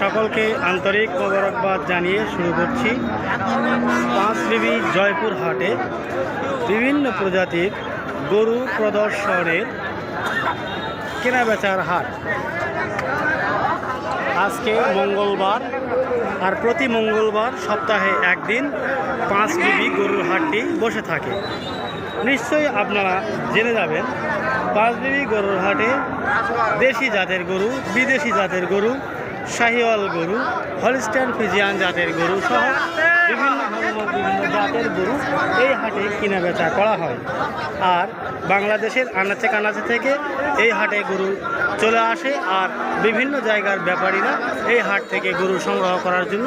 সকলকে আন্তরিক মোবারকবাদ জানিয়ে শুরু করছি। পাঁচ বিবি জয়পুর হাটে বিভিন্ন প্রজাতির গরু প্রদর্শনের কেনাবেচার হাট। আজকে মঙ্গলবার আর প্রতি মঙ্গলবার সপ্তাহে একদিন পাঁচ বিবি গরুর হাটটি বসে থাকে। নিশ্চয়ই আপনারা জেনে যাবেন, পাঁচ বিবি গরুর হাটে দেশি জাতের গরু, বিদেশি জাতের গরু শাহিওয়াল গরু, হলিস্টান ফিজিয়ান জাতের গরু সহ বিভিন্ন ধরনের বিভিন্ন জাতের গরু এই হাটে কিনা বেচা করা হয়। আর বাংলাদেশের আনাচে কানাচে থেকে এই হাটে গরু চলে আসে আর বিভিন্ন জায়গার ব্যাপারীরা এই হাট থেকে গরু সংগ্রহ করার জন্য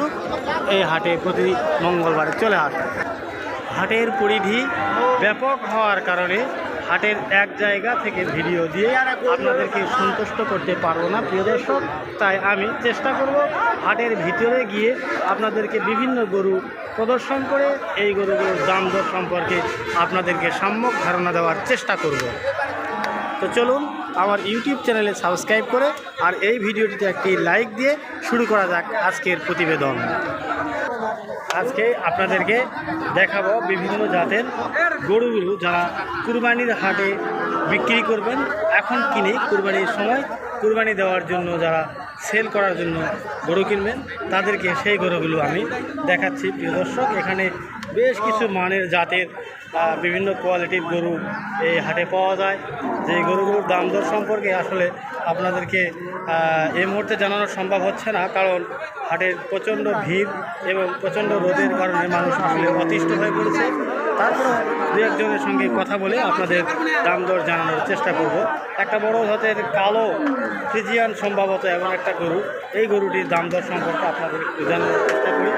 এই হাটে প্রতি মঙ্গলবারে চলে আসে। হাটের পরিধি ব্যাপক হওয়ার কারণে হাটের এক জায়গা থেকে ভিডিও দিয়ে আপনাদেরকে সন্তুষ্ট করতে পারব না, প্রিয় দর্শক। তাই আমি চেষ্টা করব হাটের ভিতরে গিয়ে আপনাদেরকে বিভিন্ন গরু প্রদর্শন করে এই গরুগুলোর দাম দর সম্পর্কে আপনাদেরকে সম্যক ধারণা দেওয়ার চেষ্টা করব। তো চলুন আমার ইউটিউব চ্যানেলে সাবস্ক্রাইব করে আর এই ভিডিওটিতে একটি লাইক দিয়ে শুরু করা যাক আজকের প্রতিবেদন। আজকে আপনাদেরকে দেখাবো বিভিন্ন জাতের গরুগুলো যারা কুরবানির হাটে বিক্রি করবেন। এখন কিনে কুরবানির সময় কুরবানি দেওয়ার জন্য, যারা সেল করার জন্য গরু কিনবেন, তাদেরকে সেই গরুগুলো আমি দেখাচ্ছি। প্রিয় দর্শক, এখানে বেশ কিছু মানের জাতের বিভিন্ন কোয়ালিটির গরু এই হাটে পাওয়া যায়। যে গরুগুলোর দাম দর সম্পর্কে আসলে আপনাদেরকে এই মুহূর্তে জানানো সম্ভব হচ্ছে না, কারণ হাটের প্রচণ্ড ভিড় এবং প্রচণ্ড রোদের কারণে মানুষ আসলে অতিষ্ঠ হয়ে পড়েছে। তারপরে দু একজনের সঙ্গে কথা বলে আপনাদের দাম দর জানানোর চেষ্টা করব। একটা বড় জাতের কালো ফিজিয়ান সম্ভবত এমন একটা গরু, এই গরুটির দাম দর সম্পর্কে আপনাদের একটু জানানোর চেষ্টা করি।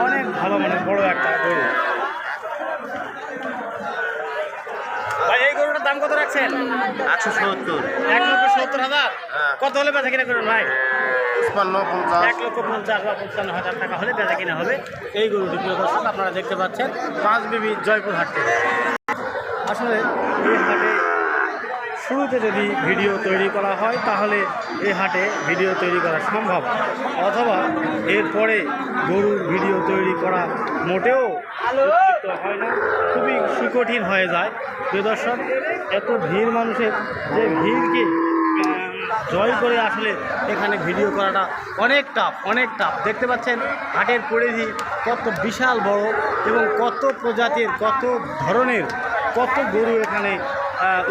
অনেক ভালো মানে বড় একটা গরু। ভাই এই গরুটার দাম কত রাখছেন? একশো সত্তর। এক লক্ষ সত্তর হাজার? হ্যাঁ। কত হলে বেচা কিনা করুন ভাই? পঞ্চান্ন পঞ্চাশ। এক লক্ষ পঞ্চাশ বা পঞ্চান্ন হাজার টাকা হলে বেচা কিনা হবে। এই গরুটি প্রিয় দর্শক আপনারা দেখতে পাচ্ছেন পাঁচ বিবি জয়পুর হাট থেকে। আসলে এই হাটে শুরুতে যদি ভিডিও তৈরি করা হয় তাহলে এই হাটে ভিডিও তৈরি করা সম্ভব। অথবা এরপরে গরুর ভিডিও তৈরি করা মোটেও হয় না খুবই সুকঠিন হয়ে যায়। প্রিয় দর্শক এত ভিড় মানুষের যে ভিড়কে জয় করে আসলে এখানে ভিডিও করাটা অনেক টাফ অনেক টাফ। দেখতে পাচ্ছেন হাটের পরিধি কত বিশাল বড় এবং কত প্রজাতির কত ধরনের কত গরু এখানে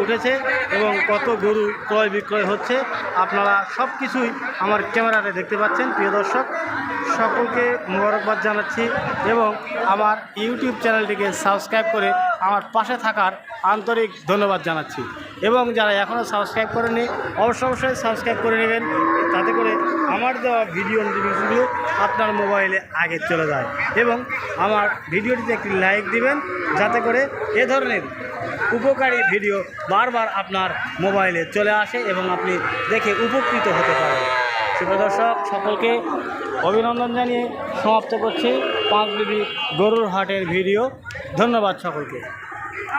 উঠেছে এবং কত গরু ক্রয় বিক্রয় হচ্ছে, আপনারা সব কিছুই আমার ক্যামেরাতে দেখতে পাচ্ছেন, প্রিয় দর্শক। সকলকে মোবারকবাদ জানাচ্ছি এবং আমার ইউটিউব চ্যানেলটিকে সাবস্ক্রাইব করে আমার পাশে থাকার আন্তরিক ধন্যবাদ জানাচ্ছি। এবং যারা এখনও সাবস্ক্রাইব করেনি অবশ্যই অবশ্যই সাবস্ক্রাইব করে নেবেন, তাতে করে আমার দেওয়া ভিডিও নোটিফিকেশনগুলো আপনার মোবাইলে আগে চলে যায়। এবং আমার ভিডিওটিতে একটি লাইক দিবেন, যাতে করে এ ধরনের উপকারী ভিডিও বারবার আপনার মোবাইলে চলে আসে এবং আপনি দেখে উপকৃত হতে পারেন। দর্শক, সকলকে অভিনন্দন জানিয়ে সমাপ্ত করছি পাঁচ বিবি গরুর হাটের ভিডিও। ধন্যবাদ সকলকে।